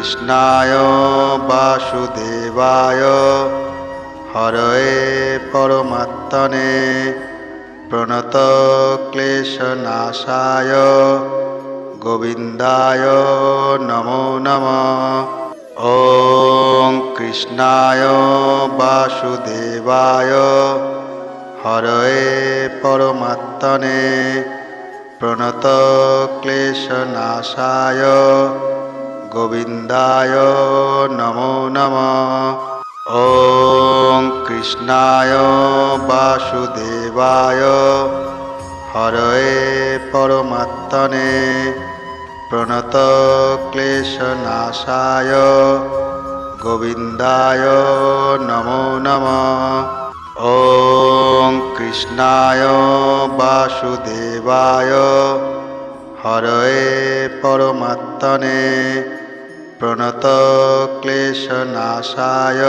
কৃষ্ণায়, বাসুদেবায়, হরয়ে পরমাত্মনে প্রণত ক্লেশনাশায়, গোবিন্দায় নমো নমঃ। ॐ কৃষ্ণায়, বাসুদেবায়, হরয়ে পরমাত্মনে প্রণত ক্লেশনাশায় গোবিন্দায় নমো নমঃ। ॐ কৃষ্ণায় বাসুদেবায়। হরয়ে পরমাত্মনে প্রণত ক্লেশনাশায়। গোবিন্দায় নমো নমঃ। ॐ কৃষ্ণায় বাসুদেবায়। হরয়ে পরমাত্মনে প্রণত ক্লেশনাশায়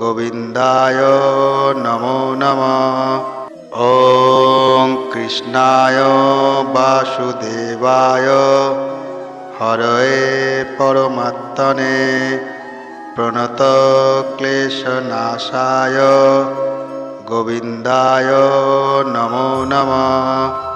গোবিন্দায় নমো নমঃ। ॐ কৃষ্ণায় বাসুদেবায় হরয়ে পরমাত্মনে প্রণত ক্লেশনাশায় গোবিন্দায় নমো নমঃ।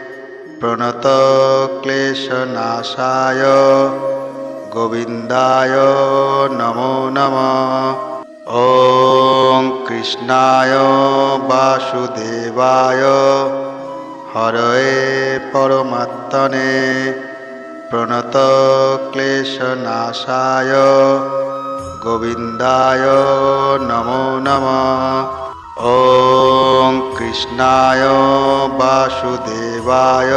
প্রণত ক্লেশনাশায়। গোবিন্দায় নমো নমঃ। ॐ কৃষ্ণায় বাসুদেবায়। হরয়ে পরমাত্মনে প্রণত ক্লেশনাশায়। গোবিন্দায় নমো নমঃ। কৃষ্ণায়, বাসুদেবায়,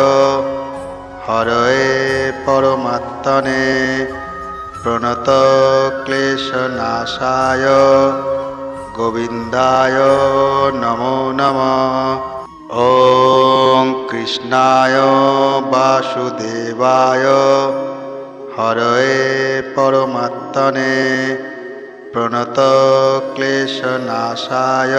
হরয়ে পরমাত্মনে প্রণত ক্লেশনাশায়, গোবিন্দায় নমো নমঃ। ॐ কৃষ্ণায়, বাসুদেবায়, হরয়ে পরমাত্মনে প্রণত ক্লেশনাশায়